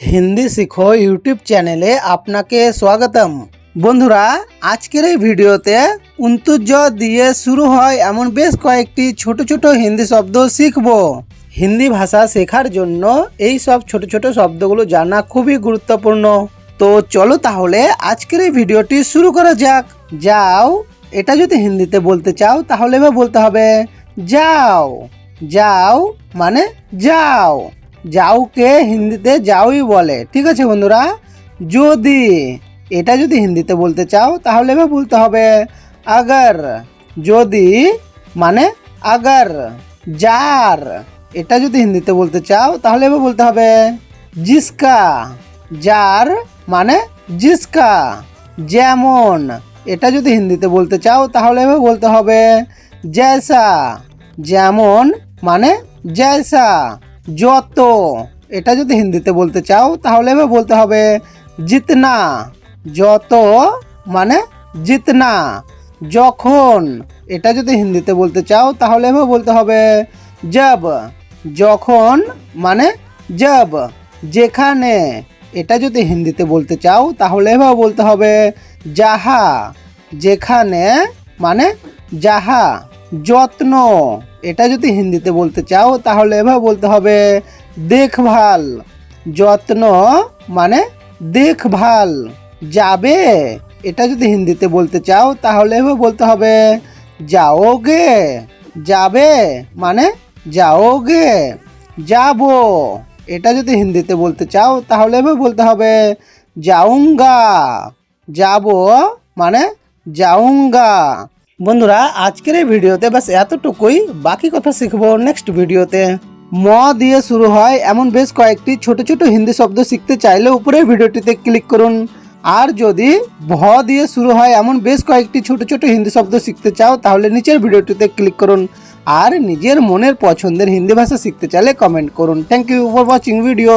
হিন্দি শিখো ইউটিউব চ্যানেলে আপনাকে স্বাগতম। বন্ধুরা, আজকের এই ভিডিওতে উন্তুজ দিয়ে শুরু হয় এমন বেশ কয়েকটি ছোট ছোট হিন্দি শব্দ শিখব। হিন্দি ভাষা শেখার জন্য এই সব ছোট ছোট শব্দগুলো জানা খুবই গুরুত্বপূর্ণ। তো চলো তাহলে আজকের এই ভিডিওটি শুরু করা যাক। যাও, এটা যদি হিন্দিতে বলতে চাও তাহলে বলতে হবে, যাও। যাও মানে যাও। যাওকে হিন্দিতে যাওই বলে। ঠিক আছে বন্ধুরা? যদি এটা যদি হিন্দিতে বলতে চাও, তাহলে এবার বলতে হবে আগর। যদি মানে আগর, যার। এটা যদি হিন্দিতে বলতে চাও, তাহলে এবার বলতে হবে জিসকা। যার মানে জিসকা। যেমন এটা যদি হিন্দিতে বলতে চাও, তাহলে এবার বলতে হবে জয়সা। যেমন মানে জয়সা। যত। এটা যদি হিন্দিতে বলতে চাও, তাহলে বলতে হবে, জিতনা। যত মানে জিতনা। যখন এটা যদি হিন্দিতে বলতে চাও, তাহলে বলতে হবে, জব। যখন মানে জব। যেখানে এটা যদি হিন্দিতে বলতে চাও, তাহলে এবার বলতে হবে যাহা যেখানে মানে যাহা যত্ন। এটা যদি হিন্দিতে বলতে চাও, তাহলে এভাবে বলতে হবে, দেখভাল। যত্ন মানে দেখভাল। যাবে? এটা যদি হিন্দিতে বলতে চাও, তাহলে এভাবে বলতে হবে, যাওগে। যাবে মানে যাওগে। যাব। এটা যদি হিন্দিতে বলতে চাও, তাহলে এভাবে বলতে হবে যাউঙ্গা যাব মানে যাউঙ্গা বন্ধুরা, আজকের এই ভিডিওতে বাস এতটুকুই। বাকি কথা শিখব নেক্সট ভিডিওতে। ম দিয়ে শুরু হয় এমন বেশ কয়েকটি ছোট ছোট হিন্দি শব্দ শিখতে চাইলে উপরে ভিডিওটিতে ক্লিক করুন। আর যদি ভ দিয়ে শুরু হয় এমন বেশ কয়েকটি ছোট ছোট হিন্দি শব্দ শিখতে চাও, তাহলে নিচের ভিডিওটিতে ক্লিক করুন। আর নিজের মনের পছন্দের হিন্দি ভাষা শিখতে চাইলে কমেন্ট করুন। Thank you for watching video